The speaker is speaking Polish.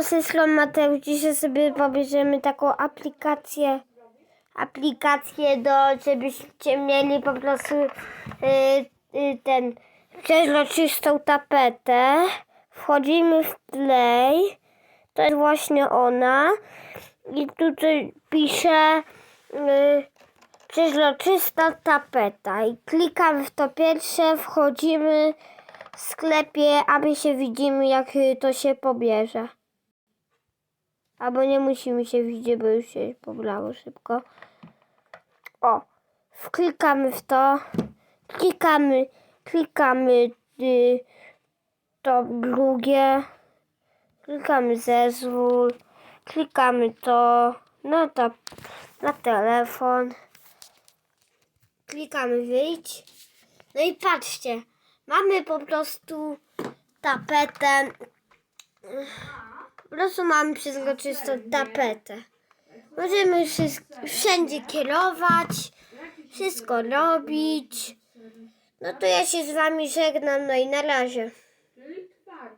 Syslo Mateusz, dzisiaj sobie pobierzemy taką aplikację, aplikację do, żebyście mieli po prostu y, y, ten przeźroczystą tapetę. Wchodzimy w play, to jest właśnie ona i tutaj pisze y, tapeta i klikamy w to pierwsze, wchodzimy w sklepie, a my się widzimy jak to się pobierze. Albo nie musimy się widzieć, bo już się pobrało szybko. O, wklikamy w to, klikamy, klikamy y, to drugie, klikamy zezwól, klikamy to na, to, na telefon, klikamy wyjść. No i patrzcie, mamy po prostu tapetę po prostu mamy przezroczystą tapetę. Możemy wszędzie kierować, wszystko robić. No to ja się z wami żegnam, no i na razie.